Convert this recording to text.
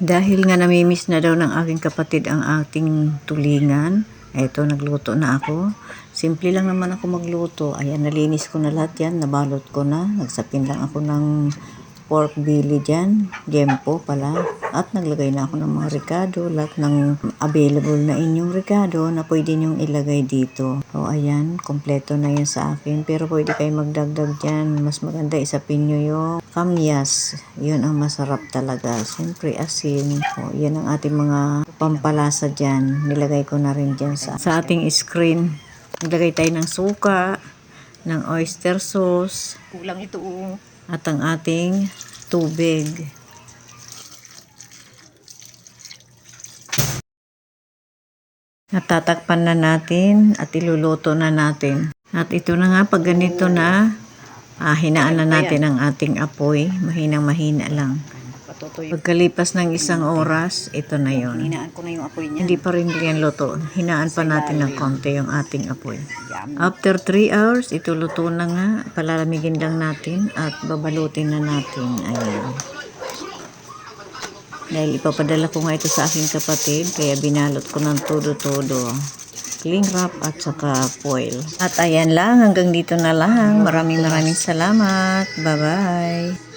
Dahil nga namimiss na daw ng aking kapatid ang ating tulingan, eto nagluto na ako. Simple lang naman ako magluto. Ayan, nalinis ko na lahat yan, nabalot ko na. Nagsapin lang ako ng pork belly dyan, gempo pala. At naglagay na ako ng mga ricado, lahat ng available na inyong ricado na pwede nyong ilagay dito. O ayan, kompleto na yun sa akin. Pero pwede kayo magdagdag dyan. Mas maganda isapin nyo yung kamyas. Yun ang masarap talaga. Siyempre asin. O, yan ang ating mga pampalasa dyan. Nilagay ko na rin dyan sa, sa ating screen. Naglagay tayo ng suka, ng oyster sauce, Kulang ito oh. At ang ating tubig. Natatakpan na natin at iluluto na natin. At ito na nga, pag ganito na, ah, hinaan na natin ang ating apoy. Mahinang mahina lang. Patutoy. Pagkalipas ng isang oras, ito na yon. Hinaan ko na yung apoy niya. Hindi pa rin yan luto. Hinaan pa natin ng konti yung ating apoy. After 3 hours, ito luto na nga. Palalamigin lang natin at babalutin na natin. Ayan. Dahil ipapadala ko nga ito sa aking kapatid, kaya binalot ko ng todo-todo. Cling wrap at saka foil. At ayan lang, hanggang dito na lang. Maraming maraming salamat. Bye-bye.